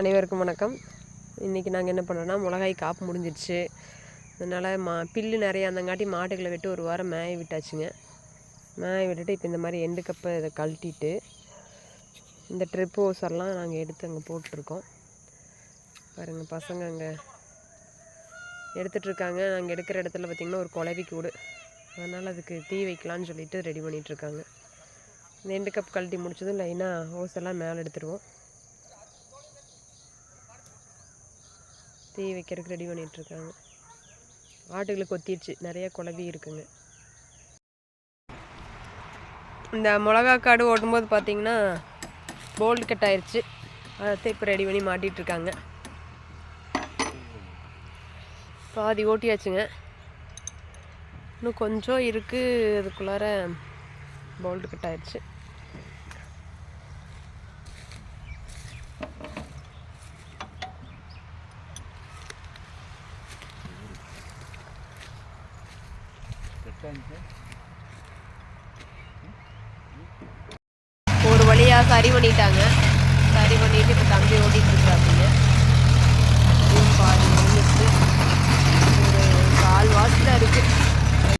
அனைவருக்கும் வணக்கம். இன்றைக்கி நாங்கள் என்ன பண்ணுறோன்னா மிளகாய் காப்பு முடிஞ்சிடுச்சு. அதனால் மா பில்லு நிறையா அந்தங்காட்டி மாட்டுகளை விட்டு ஒரு வாரம் மேய விட்டாச்சுங்க. மேய விட்டுட்டு இப்போ இந்த மாதிரி எண்டு கப்பை இதை கழட்டிட்டு இந்த ட்ரிப் ஓசர்லாம் நாங்கள் எடுத்து அங்கே போட்டிருக்கோம். பாருங்கள் பசங்க அங்கே எடுத்துகிட்ருக்காங்க நாங்கள் எடுக்கிற இடத்துல பார்த்திங்கன்னா ஒரு குழவி கூடு. அதனால் அதுக்கு தீ வைக்கலான்னு சொல்லிட்டு ரெடி பண்ணிகிட்ருக்காங்க இந்த எண்டு கப் கழட்டி முடிச்சதும் லைனாக ஓசெல்லாம் மேலே எடுத்துருவோம். தீ வைக்கிறதுக்கு ரெடி பண்ணிகிட்ருக்காங்க ஆட்டுகளுக்கு கொத்திடுச்சு நிறைய குழவி இருக்குங்க. இந்த மிளகா காடு ஓட்டும்போது பார்த்தீங்கன்னா போல்டு கட் ஆயிடுச்சு அதை இப்போ ரெடி பண்ணி மாட்டிகிட்ருக்காங்க பாதி ஓட்டியாச்சுங்க. இன்னும் கொஞ்சம் இருக்குது அதுக்குள்ளார போல்டு கட் ஆயிடுச்சு ஒரு வழியாக சரி பண்ணிட்டாங்க சரி பண்ணிட்டு இப்போ